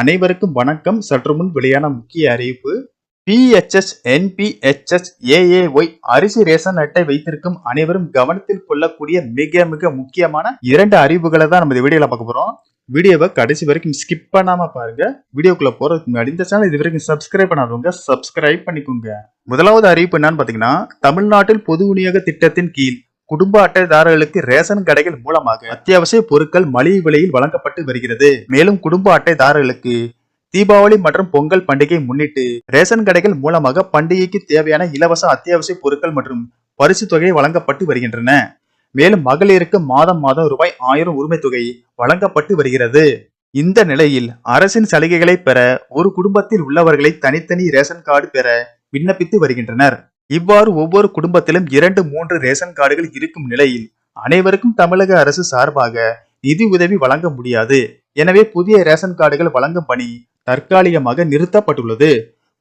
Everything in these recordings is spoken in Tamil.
அனைவருக்கும் வணக்கம். சற்று முன் வெளியான முக்கிய அறிவிப்பு. பிஎச்எஸ் என்பிஎச்எஸ் ஏஏஒய் அரிசி ரேஷன் அட்டை வைத்திருக்கும் அனைவரும் கவனத்தில் கொள்ளக்கூடிய மிக மிக முக்கியமான இரண்டு அறிவுகளை தான் நம்ம இந்த வீடியோல பார்க்க போறோம். வீடியோவை கடைசி வரைக்கும் ஸ்கிப் பண்ணாம பாருங்க. வீடியோக்குள்ள போறதுக்கு முன்னாடி இந்த சேனல் இது வரைக்கும் சப்ஸ்கிரைப் பண்ணாதவங்க சப்ஸ்கிரைப் பண்ணிக்கோங்க. முதலாவது அறிவிப்பு என்னன்னு பாத்தீங்கன்னா தமிழ்நாட்டில் பொது விநியோக திட்டத்தின் கீழ் குடும்ப அட்டைதாரர்களுக்கு ரேஷன் கடைகள் மூலமாக அத்தியாவசிய பொருட்கள் மலிவு விலையில் வழங்கப்பட்டு வருகிறது. மேலும் குடும்ப அட்டைதாரர்களுக்கு தீபாவளி மற்றும் பொங்கல் பண்டிகை முன்னிட்டு ரேஷன் கடைகள் மூலமாக பண்டிகைக்கு தேவையான இலவச அத்தியாவசிய பொருட்கள் மற்றும் பரிசு தொகை வழங்கப்பட்டு வருகின்றன. மேலும் மகளிருக்கு மாதம் மாதம் ரூபாய் ஆயிரம் உரிமை தொகை வழங்கப்பட்டு வருகிறது. இந்த நிலையில் அரசின் சலுகைகளை பெற ஒரு குடும்பத்தில் உள்ளவர்களை தனித்தனி ரேஷன் கார்டு பெற விண்ணப்பித்து வருகின்றனர். இவ்வாறு ஒவ்வொரு குடும்பத்திலும் இரண்டு மூன்று ரேஷன் கார்டுகள் இருக்கும் நிலையில் அனைவருக்கும் தமிழக அரசு சார்பாக நிதி உதவி வழங்க முடியாது. எனவே புதிய ரேஷன் கார்டுகள் வழங்கும் பணி தற்காலிகமாக நிறுத்தப்பட்டுள்ளது.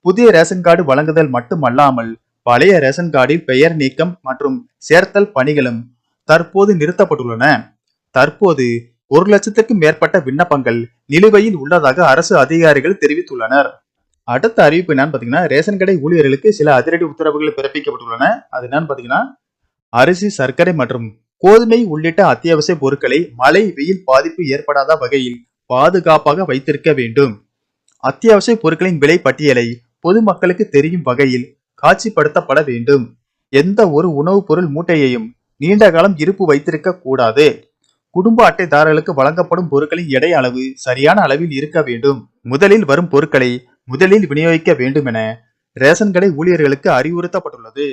புதிய ரேஷன் கார்டு வழங்குதல் மட்டுமல்லாமல் பழைய ரேஷன் கார்டில் பெயர் நீக்கம் மற்றும் சேர்த்தல் பணிகளும் தற்போது நிறுத்தப்பட்டுள்ளன. தற்போது ஒரு லட்சத்துக்கும் மேற்பட்ட விண்ணப்பங்கள் நிலுவையில் உள்ளதாக அரசு அதிகாரிகள் தெரிவித்துள்ளனர். அடுத்த அறிவிப்பு என்னன்னு பார்த்தீங்கன்னா ரேஷன் கடை ஊழியர்களுக்கு சில அதிரடி உத்தரவுகள் பிறப்பிக்கப்பட்டுள்ளன. அது என்னன்னு பாத்தீங்கன்னா அரிசி சர்க்கரை மற்றும் கோதுமை உள்ளிட்ட அத்தியாவசிய பொருட்களை மழை வெயில் பாதிப்பு ஏற்படாத வகையில் பாதுகாப்பாக வைத்திருக்க வேண்டும். அத்தியாவசிய பொருட்களின் விலை பட்டியலை பொதுமக்களுக்கு தெரியும் வகையில் காட்சிப்படுத்தப்பட வேண்டும். எந்த ஒரு உணவுப் பொருள் மூட்டையையும் நீண்ட காலம் இருப்பு வைத்திருக்க கூடாது. குடும்ப அட்டைதாரர்களுக்கு வழங்கப்படும் பொருட்களின் எடை அளவு சரியான அளவில் இருக்க வேண்டும். முதலில் வரும் பொருட்களை முதலில் விநியோகிக்க வேண்டும் என ரேஷன் கடை ஊழியர்களுக்கு அறிவுறுத்தப்பட்டுள்ளது.